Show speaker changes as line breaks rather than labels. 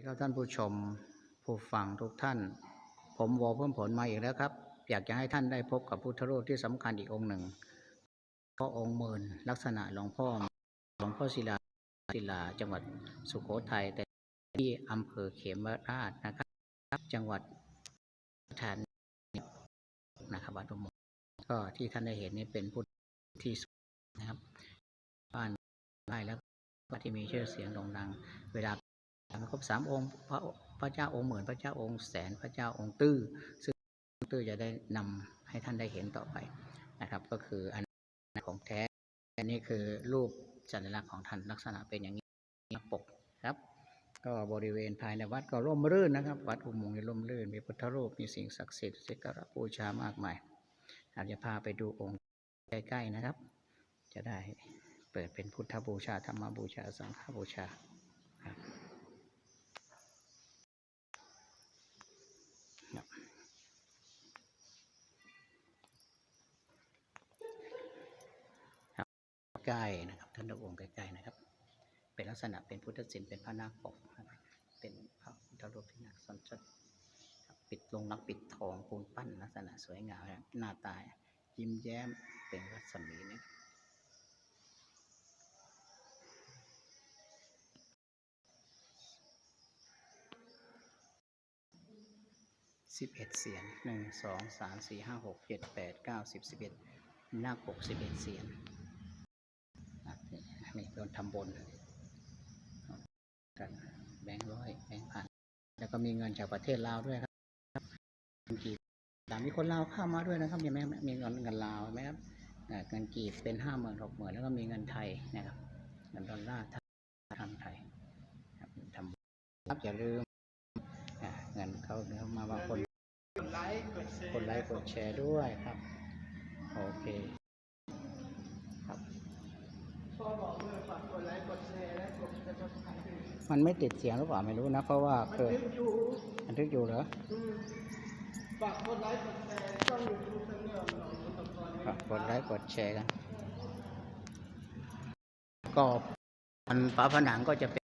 สวัสดีครับท่านผู้ชมผู้ฟังทุกท่าน ผมวอเพิ่มผลมาอีกแล้วครับ อยากจะให้ท่านได้พบกับพุทธรูปที่สำคัญอีกองค์หนึ่งก็องค์เมินลักษณะหลวงพ่อหลวงพ่อศิลาศิลา จังหวัดสุโขทัยแต่ที่อำเภอเขมราชนะครับ จังหวัดฐานนะครับวัดอุโมงก็ที่ท่านได้เห็นนี่เป็นพุทธที่สูงนะครับบ้านได้แล้วที่มีชื่อเสียงโด่งดัง เวลา มครบสามองค์พระพระเจ้าองค์หมื่นพระเจ้าองค์แสนพระเจ้าองค์ตื้อซึ่งตื้อจะได้นำให้ท่านได้เห็นต่อไปนะครับ ก็คืออันของแท้อันนี้คือรูปสัญลักษณ์ของท่านลักษณะเป็นอย่างนี้ปกครับ ก็บริเวณภายในวัดก็ร่มรื่นนะครับ วัดอุโมงค์มีร่มรื่น มีพุทธรูปมีสิ่งศักดิ์สิทธิ์สักการะบูชามากมายอาจจะพาไปดูองค์ใกล้ๆนะครับ จะได้เปิดเป็นพุทธบูชาธรรมบูชาสังฆบูชาครับครับครับใกล้นะครับท่านดูองค์ใกล้ๆนะครับ เป็นลักษณะเป็นพุทธศิลป์เป็นพระนาคปกเป็นพระพุทธรูปที่นักสนใจครับปิดลงรักปิดทองปูนปั้นลักษณะสวยงามนะครับหน้าตายิ้มแย้มเป็นรัศมีนะสิบเอ็ดเสียงหนึ่งสองสามสี่ห้าหกเจ็ดแปดเก้าสิบสิบเอ็ดหน้าปกสิบเอ็ดเสียง นี่โดนทำบนกันแบงค์ร้อยแบงค์พันแล้วก็มีเงินจากประเทศลาวด้วยครับเงินกีบแต่มีคนลาวเข้ามาด้วยนะครับยังไหมมีเงินเงินลาวไหมครับเงินกีบเป็นห้าหมื่นหกหมื่นแล้วก็มีเงินไทยนะครับเงินดอลลาร์ทำไทยครับทำบุญครับอย่าลืมเงินเขาเนื้อมาบางคน
กดไลค์กดแชร์
กดไลค์กดแชร์ด้วยครับ โอเค
กเลยฝากกดไลค์กดแชร์และกดกระดิ่งไทยด้วย
มันไม่ติดเสียงหรือเปล่าไม่รู้นะ เพราะว่า
มัน
เคย
ยึดอยู่
บันทึกอยู่เหรอ
อืมฝากกดไลค์กดแชร์ช่องยูทูบเรื่องของเราตะกอน
ครับกดไลค์กดแชร์กันก็มันฝาผนังก็จะเป็น